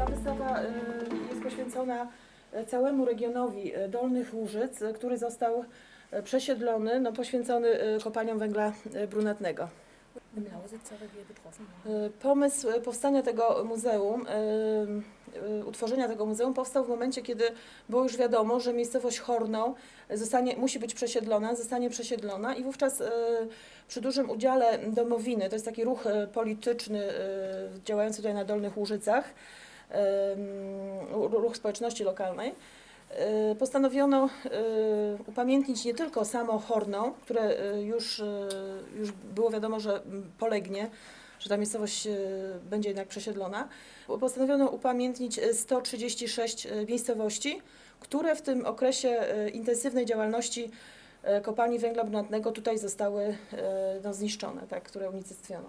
Ta wystawa y, jest poświęcona y, całemu regionowi y, Dolnych Łużyc, który został przesiedlony, no, poświęcony kopalniom węgla brunatnego. Y, Pomysł powstania tego muzeum, utworzenia tego muzeum powstał w momencie, kiedy było już wiadomo, że miejscowość Horną zostanie, musi być przesiedlona, zostanie przesiedlona i wówczas przy dużym udziale Domowiny, to jest taki ruch polityczny działający tutaj na Dolnych Łużycach, ruch społeczności lokalnej, y, postanowiono y, upamiętnić nie tylko samo Horną, które y, już, już było wiadomo, że polegnie, że ta miejscowość będzie jednak przesiedlona. Postanowiono upamiętnić y, 136 y, miejscowości, które w tym okresie intensywnej działalności kopalni węgla brunatnego tutaj zostały no, zniszczone, tak, które unicestwiono.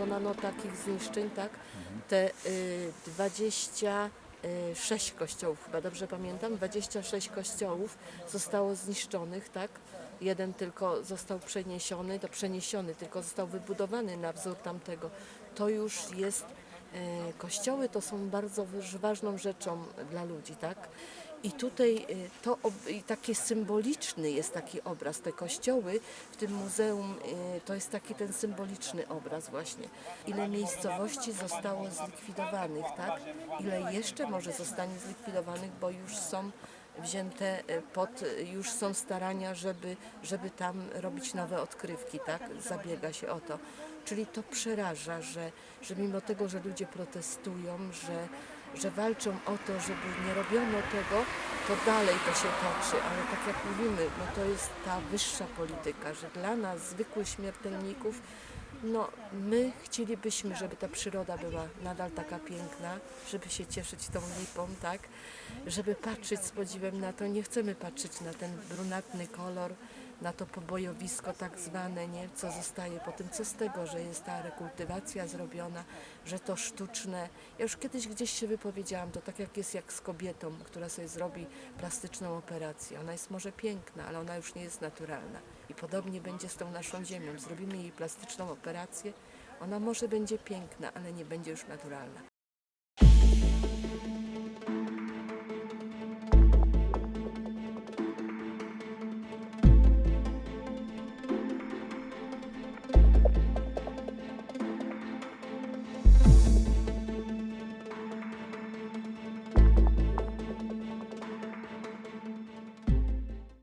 Dokonano takich zniszczeń, tak? Te y, 26 kościołów, chyba dobrze pamiętam, 26 kościołów zostało zniszczonych, tak? Jeden tylko został przeniesiony, to przeniesiony, tylko został wybudowany na wzór tamtego. To już jest, y, kościoły to są bardzo ważną rzeczą dla ludzi, tak? I tutaj y, to i taki symboliczny jest taki obraz. Te kościoły w tym muzeum y, to jest taki ten symboliczny obraz właśnie. Ile miejscowości zostało zlikwidowanych, tak? Ile jeszcze może zostanie zlikwidowanych, bo już są wzięte y, pod, już są starania, żeby, żeby tam robić nowe odkrywki, tak? Zabiega się o to. Czyli to przeraża, że, że mimo tego, że ludzie protestują, że, że walczą o to, żeby nie robiono tego, to dalej to się toczy. Ale tak jak mówimy, no to jest ta wyższa polityka, że dla nas, zwykłych śmiertelników, no my chcielibyśmy, żeby ta przyroda była nadal taka piękna, żeby się cieszyć tą lipą, tak? Żeby patrzeć z podziwem na to, nie chcemy patrzeć na ten brunatny kolor, na to pobojowisko tak zwane, nie? co zostaje po tym, co z tego, że jest ta rekultywacja zrobiona, że to sztuczne. Ja już kiedyś gdzieś się wypowiedziałam, to tak jak jest jak z kobietą, która sobie zrobi plastyczną operację. Ona jest może piękna, ale ona już nie jest naturalna. I podobnie będzie z tą naszą ziemią. Zrobimy jej plastyczną operację, ona może będzie piękna, ale nie będzie już naturalna.